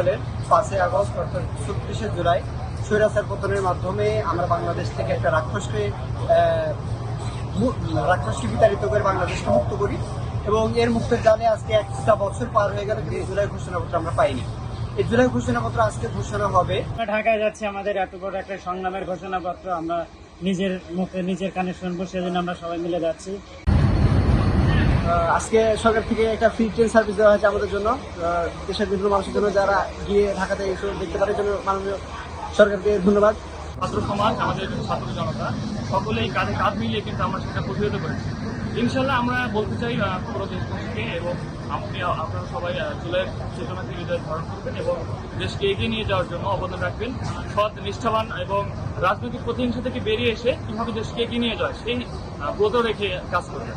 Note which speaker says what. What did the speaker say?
Speaker 1: সালের পাঁচই আগস্ট অর্থাৎ ছত্রিশে জুলাই স্বৈরাচার পতনের মাধ্যমে আমরা বাংলাদেশ থেকে একটা রাক্ষসকে রাক্ষসকে বিতাড়িত করে বাংলাদেশকে মুক্ত করি এবং এর মুক্তের জালে আজকে একটা বছর পার হয়ে গেল কিন্তু জুলাই ঘোষণাপত্র আমরা পাইনি। এই জুলাই ঘোষণাপত্র আজকে ঘোষণা হবে।
Speaker 2: ঢাকায় যাচ্ছি, আমাদের এত বড় একটা সংগ্রামের ঘোষণাপত্র, আমরা নিজের মুখে নিজের কানে শুনব, সেজন্য আমরা সবাই মিলে যাচ্ছি।
Speaker 1: আজকে সরকার থেকে একটা ফ্রি ট্রেন সার্ভিস দেওয়া হয়েছে আমাদের জন্য। দেশের বিভিন্ন মানুষের জন্য যারা গিয়ে ঢাকাতে এসে দেখতে পারে জন্য মাননীয় সরকারকে ধন্যবাদ।
Speaker 3: ছাত্র সমাজ, আমাদের ছাত্র জনতা, সকলেই কাঁধে কাঁধ মিলিয়ে কিন্তু আমরা সেটা প্রতিহত করেছি। ইনশাল্লাহ আমরা বলতে চাই পুরো দেশবাসীকে এবং আপনি আপনারা সবাই জুলাই চেতনাকে হৃদয় ধারণ করবেন এবং দেশকে এগিয়ে নিয়ে যাওয়ার জন্য অবদান রাখবেন। সৎ, নিষ্ঠাবান এবং রাজনৈতিক প্রতিহিংসা থেকে বেরিয়ে এসে কীভাবে দেশকে এগিয়ে নিয়ে যায়, সেই ব্রত রেখে কাজ করবেন।